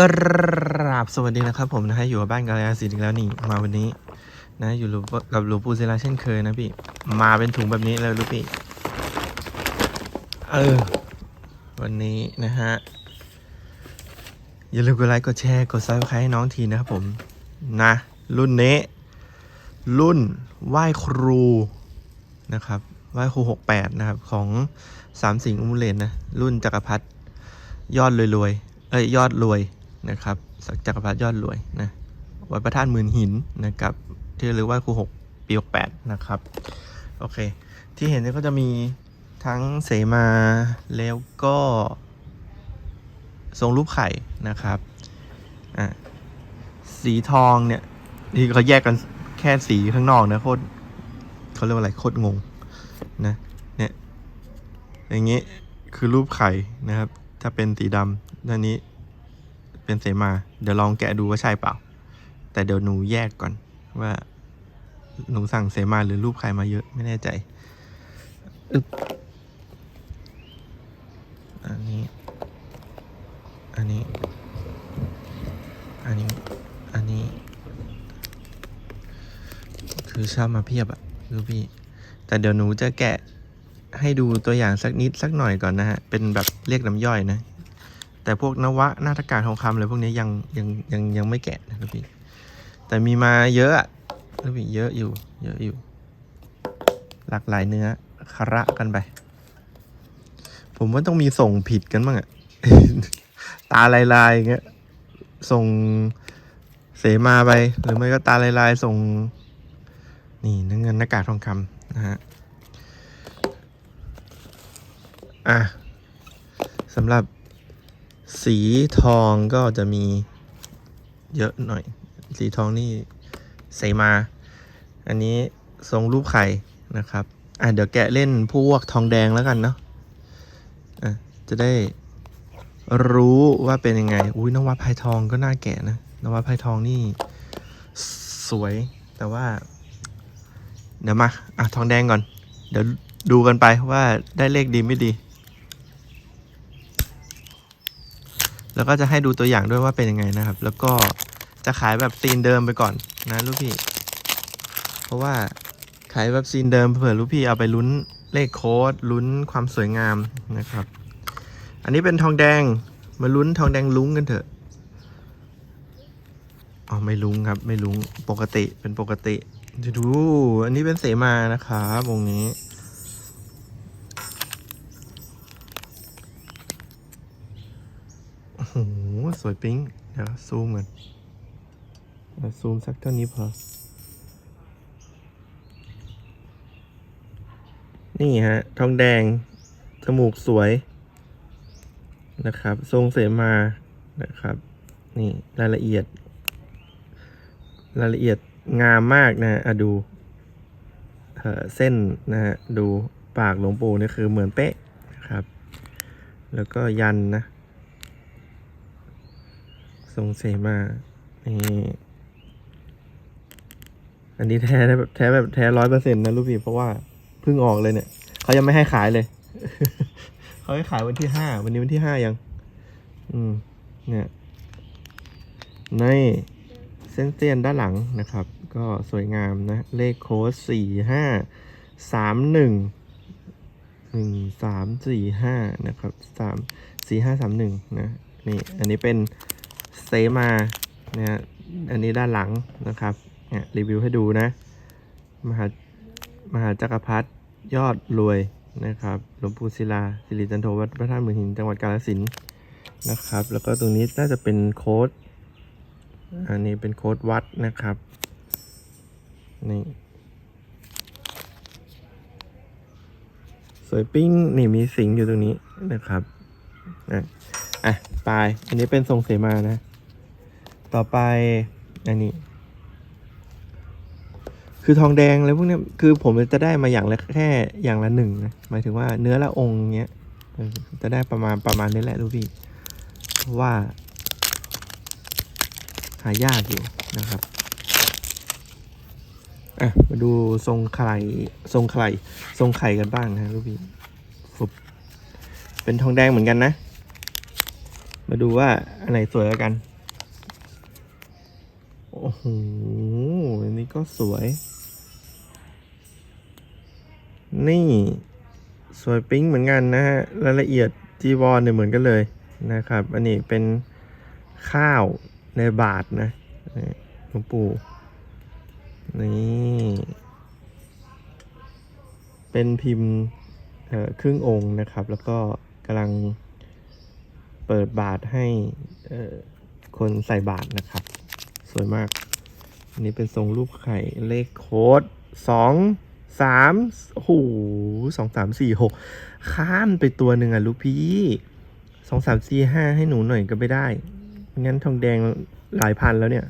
กราบสวัสดีนะครับผมนะฮะอยู่กับบ้านกาลยาศิอีกแล้วนี่มาวันนี้นะอยู่กับหลวงปู่ศิลาเช่นเคยนะพี่ มาเป็นถุงแบบนี้เลยลูกพี่เออวันนี้นะฮะอย่าลืมกดไลค์กดแชร์กดซับสไครต์ให้น้องทีนะครับผมนะ รุ่นนี้รุ่นไหว้ครูนะครับไหว้ครู68นะครับของสามสิงห์อุมเลนนะรุ่นจักรพรรดิยอดรวยๆเอ้ยยอดรวย นะครับสักจักรพรรดิยอดรวยนะวัดพระธาตุหมื่นหินนะครับ ที่เรียกว่าครู6ปี68นะครับ โอเค ที่เห็นเนี่ยก็จะมีทั้งเสมาแล้วก็ทรงรูปไข่นะครับอะสีทองเนี่ยที่เขาแยกกันแค่สีข้างนอกนะโคตรเขาเรียกว่าอะไรโคตรงงนะเนี่ยอย่างนี้คือรูปไข่นะครับ ถ้าเป็นสีดำด้านนี้ เป็นเสมา เดี๋ยวลองแกะดูว่าใช่เปล่า แต่เดี๋ยวหนูแยกก่อนว่า หนูสั่งเสมาหรือรูปใครมาเยอะไม่แน่ใจอึบอันนี้ อันนี้ อันนี้ อันนี้ คือช่ามาเพียบอะดูพี่ แต่เดี๋ยวหนูจะแกะให้ดูตัวอย่างสักนิดสักหน่อยก่อนนะฮะ เป็นแบบเรียกน้ำย่อยนะ แต่พวกนวะนาฏการทองคำอะไรพวกนี้ยังยังยังยังไม่แกะนะครับพี่แต่มีมาเยอะอะแล้วพี่เยอะอยู่ เยอะอยู่ หลากหลายเนื้อคาระกันไป ผมว่าต้องมีส่งผิดกันบ้างอะตาลายๆอย่างเงี้ยส่งเสมาไป หรือไม่ก็ตาลายๆส่ง นี่น้ำเงินหน้ากากทองคำนะฮะอะสำหรับ สีทองก็จะมีเยอะหน่อย สีทองนี่เสมา อันนี้ทรงรูปไข่นะครับ อะเดี๋ยวแกะเล่นพวกทองแดงแล้วกันเนาะอะจะได้รู้ว่าเป็นยังไง อุ้ยนวัดพายทองก็น่าแกะนะนวัดพายทองนี่สวยแต่ว่า เดี๋ยวมา อะทองแดงก่อน เดี๋ยวดูกันไปว่าได้เลขดีไม่ดี แล้วก็จะให้ดูตัวอย่างด้วยว่าเป็นยังไงนะครับ แล้วก็จะขายแบบซีนเดิมไปก่อนนะลูกพี่ เพราะว่าขายแบบซีนเดิมเผื่อลูกพี่เอาไปลุ้นเลขโค้ดลุ้นความสวยงามนะครับ อันนี้เป็นทองแดงมาลุ้นทองแดงลุ้งกันเถอะอ๋อไม่ลุ้งครับ ไม่ลุ้งปกติเป็นปกติจะดู อันนี้เป็นเสมานะครับวงนี้ โอ้โห ส วยปิ๊ง เดี๋ยวซูมกันเดี๋ยวซูมสักเท่านี้พอ นี่ฮะ ทองแดง จมูกสวย นะครับ ทรงเสมา นะครับ นี่รายละเอียด รายละเอียดงามมากนะอะดูเอ่อเส้นนะฮะ ดูปากหลวงปู่นี่คือเหมือนเป๊ะนะครับ แล้วก็ยันนะ ทรงเสมานี่อันนี้แท้นะแบบแท้แบบแท้ร้อยเปอร์เซ็นต์นะลูกพี่เพราะว่าเพิ่งออกเลยเนี่ยเขายังไม่ให้ขายเลย เขาให้ขายวันที่ห้าวันนี้วันที่ห้ายัง อืม เนี่ยในเส้นเตียนด้านหลังนะครับ ก็สวยงามนะ เลขโค้ดสี่ห้าสามหนึ่งหนึ่งสามสี่ห้านะครับสามสี่ห้าสามหนึ่งนะนี่อันนี้เป็น เซมาเนี่ยอันนี้ด้านหลังนะครับเนี่ยรีวิวให้ดูนะ มหามหาจักรพรรดิยอดรวยนะครับหลวงปู่ศิลาสิริจันโทวัดพระธาตุมือหินจังหวัดกาฬสินธุ์นะครับ แล้วก็ตรงนี้น่าจะเป็นโค้ด อันนี้เป็นโค้ดวัดนะครับนี่สวยปิ้งนี่มีสิงอยู่ตรงนี้นะครับอะอะปลายอันนี้เป็นทรงเสมานะ ต่อไปอันนี้ คือทองแดงอะไรพวกนี้คือผมจะได้มาอย่างละแค่อย่างละหนึ่งนะหมายถึงว่าเนื้อละองค์เงี้ยจะได้ประมาณประมาณนี้แหละลูกพี่เพราะว่า หายากอยู่นะครับอะมาดูทรงไข่ทรงไข่ทรงไข่กันบ้างนะลูกพี่ฟุบเป็นทองแดงเหมือนกันนะ มาดูว่าอันไหนสวยกัน โอ้โห อันนี้ก็สวย นี่ สวยปิ๊งเหมือนกันนะฮะ รายละเอียดจีวรเนี่ยเหมือนกันเลยนะครับ อันนี้เป็นข้าวในบาทนะนี่หลวงปู่ นี่ เป็นพิมพ์เครึ่งองค์นะครับ แล้วก็กำลังเปิดบาทให้คนใส่บาทนะครับ สวยมาก อันนี้เป็นทรงรูปไข่เลขโค้ดสองสามโอ้โหสองสามสี่หกข้ามไปตัวหนึ่งอะลูกพี่สองสามสี่ห้าให้หนูหน่อยก็ไม่ได้ งั้นทองแดงหลายพันแล้วเนี่ย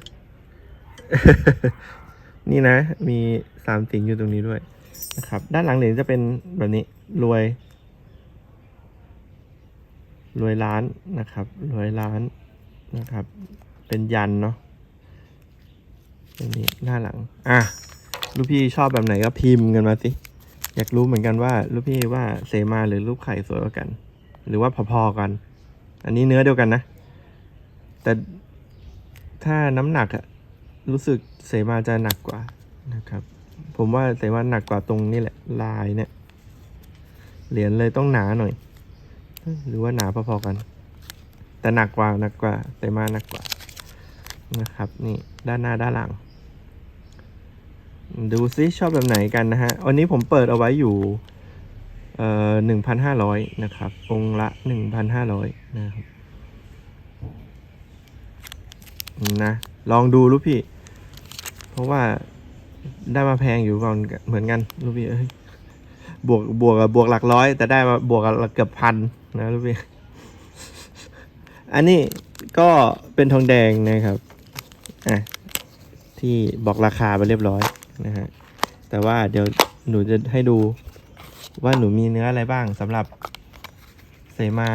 นี่นะ มีสามสิงอยู่ตรงนี้ด้วยนะครับ ด้านหลังเหรียญจะเป็นแบบนี้รวย รวยล้านนะครับ รวยล้านนะครับ เป็นยันเนาะ อันนี้หน้าหลัง อะลูกพี่ชอบแบบไหนก็พิมพ์กันมาสิ อยากรู้เหมือนกันว่าลูกพี่ว่าเสมาหรือรูปไข่สวยกว่ากัน หรือว่าพอๆกัน อันนี้เนื้อเดียวกันนะ แต่ถ้าน้ำหนักอะรู้สึกเสมาจะหนักกว่านะครับ ผมว่าเสมาหนักกว่าตรงนี้แหละลายเนี่ย เหรียญเลยต้องหนาหน่อย หรือว่าหนาพอๆกัน แต่หนักกว่าหนักกว่าเสมาหนักกว่านะครับ นี่ด้านหน้าด้านหลัง ดูซิชอบแบบไหนกันนะฮะ วันนี้ผมเปิดเอาไว้อยู่เอ่อหนึ่งพันห้าร้อยนะครับ องละหนึ่งพันห้าร้อยนะครับนะ ลองดูลูกพี่ เพราะว่าได้มาแพงอยู่ก่อนเหมือนกันลูกพี่เอ้ยบวกบวกกับบวกหลักร้อย แต่ได้มาบวกกับเกือบพันนะลูกพี่อันนี้ก็เป็นทองแดงนะครับอะที่บอกราคาไปเรียบร้อย นะฮะแต่ว่าเดี๋ยวหนูจะให้ดูว่าหนูมีเนื้ออะไรบ้างสำหรับเสมา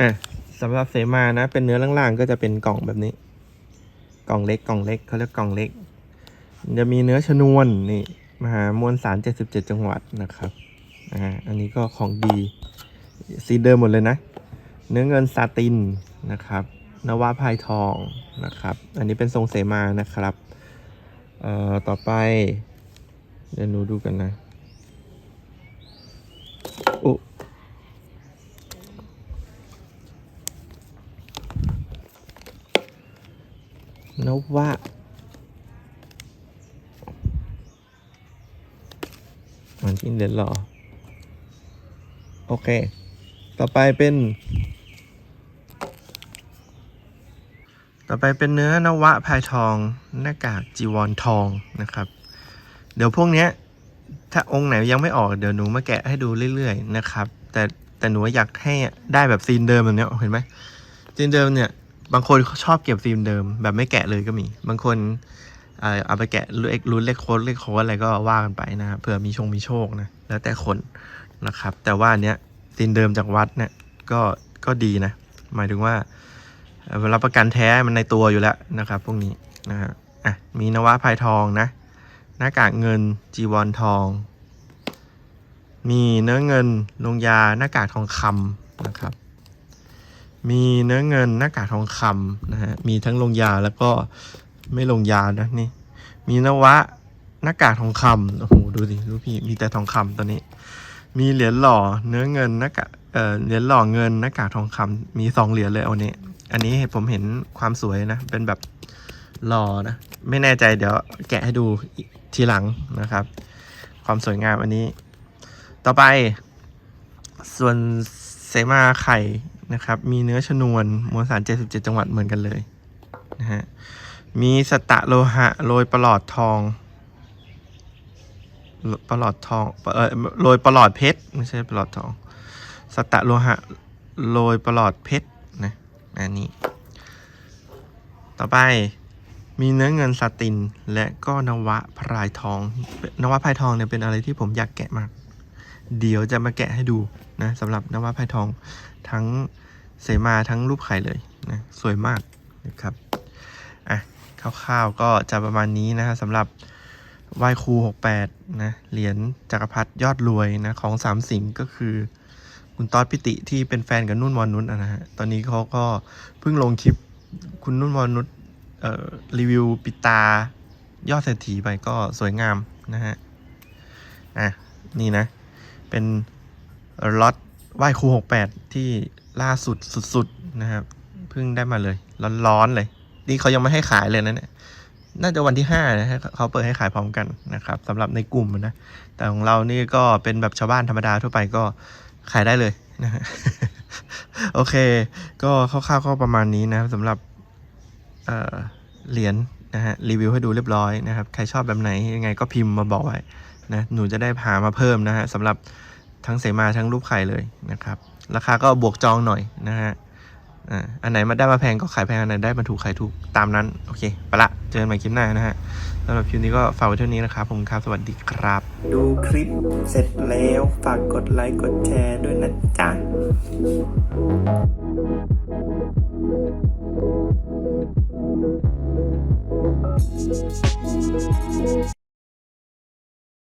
อะสำหรับเสมานะ เป็นเนื้อล่างๆ ก็จะเป็นกล่องแบบนี้ กล่องเล็กกล่องเล็กเขาเรียกกล่องเล็ก จะมีเนื้อชนวนนี่มหามวลสาร 77 จังหวัดนะครับอ่าอันนี้ก็ของดีสีเดิมหมดเลยนะ เนื้อเงินซาตินนะครับ นวะพายทองนะครับ อันนี้เป็นทรงเสมานะครับเอ่อต่อไป เดี๋ยวหนูดูกันนะโอ้นวะมันที่เด่นหรอ โอเค ต่อไปเป็น ต่อไปเป็นเนื้อนวะพายทอง หน้ากากจีวรทองนะครับ เดี๋ยวพวกเนี้ยถ้าองค์ไหนยังไม่ออกเดี๋ยวหนูมาแกะให้ดูเรื่อยๆนะครับ แต่แต่หนูอยากให้ได้แบบซีนเดิมแบบเนี้ยเห็นไหมซีนเดิมเนี่ยบางคนชอบเก็บซีนเดิม แบบไม่แกะเลยก็มี บางคนเอ่อเอาไปแกะเลขรุ่นเลขโค้ดเลขโค้ดอะไรก็ว่ากันไปนะครับเผื่อมีชงมีโชคนะแล้วแต่คนนะครับ แต่ว่าเนี้ยซีนเดิมจากวัดเนี่ยก็ก็ดีนะ หมายถึงว่า รับประกันแท้มันในตัวอยู่แล้วนะครับ พวกนี้นะฮะอะมีนวะพายทองนะ หน้ากากเงินจีวรทอง มีเนื้อเงินลงยาหน้ากากทองคำนะครับ มีเนื้อเงินหน้ากากทองคำนะฮะมีทั้งลงยาแล้วก็ไม่ลงยานะนี่ มีนวะหน้ากากทองคำโอ้โหดูดิดูพี่มีแต่ทองคำตัวนี้ มีเหรียญหล่อเนื้อเงินหน้ากากเอ่อเหรียญหล่อเงินหน้ากากทองคำมีสองเหรียญเลยเอานี้ อันนี้ผมเห็นความสวยนะ เป็นแบบหล่อนะ ไม่แน่ใจเดี๋ยวแกะให้ดูทีหลังนะครับ ความสวยงามอันนี้ ต่อไป ส่วนเสมาไข่นะครับ มีเนื้อชนวนมวลสาร 77 จังหวัดเหมือนกันเลยนะฮะ มีสตะโลหะโรยประหลอดทองประหลอดทองเออโรยประหลอดเพชรไม่ใช่ประหลอดทอง สตะโลหะโรยประหลอดเพชร อันนี้ ต่อไปมีเนื้อเงินสติน และก็นวะพรายทอง นวะพรายทองเนี่ยเป็นอะไรที่ผมอยากแกะมาก เดี๋ยวจะมาแกะให้ดูนะสำหรับนวะพรายทองทั้งเสมาทั้งรูปไข่เลยนะสวยมากนะครับอะคร่าวๆก็จะประมาณนี้นะฮะสำหรับไหวครู68นะเหรียญจักรพรรดิยอดรวยนะของสามสิงก็คือ คุณต๊อดพิติที่เป็นแฟนกับนุ่นวอนนุชนะฮะ ตอนนี้เขาก็เพิ่งลงคลิปคุณนุ่นวอนนุชรีวิวปิตายอดเศรษฐีไปก็สวยงามนะฮะ อะ นี่นะ เป็นล็อตไหว้ครูหกแปดที่ล่าสุดสุดๆนะครับ เพิ่งได้มาเลย ร้อนๆเลย นี่เขายังไม่ให้ขายเลยนะเนี่ยน่าจะวันที่ห้านะฮะเขาเปิดให้ขายพร้อมกันนะครับสำหรับในกลุ่มนะ แต่ของเรานี่ก็เป็นแบบชาวบ้านธรรมดาทั่วไปก็ ขายได้เลยนะฮะโอเค ก็คร่าวๆก็ประมาณนี้นะครับสำหรับเอ่อเหรียญนะฮะรีวิวให้ดูเรียบร้อยนะครับ ใครชอบแบบไหนยังไงก็พิมพ์มาบอกไว้นะหนูจะได้พามาเพิ่มนะฮะสำหรับทั้งเสมาทั้งรูปไข่เลยนะครับ ราคาก็บวกจองหน่อยนะฮะ อ่าอันไหนมาได้มาแพงก็ขายแพงอันไหนได้มาถูกขายถูกตามนั้น โอเคไปละเจอกันใหม่คลิปหน้านะฮะสำหรับคลิปนี้ก็ฝากไว้เท่านี้นะครับผมครับ สวัสดีครับ ดูคลิปเสร็จแล้วฝากกดไลค์กดแชร์ด้วยนะจ๊ะ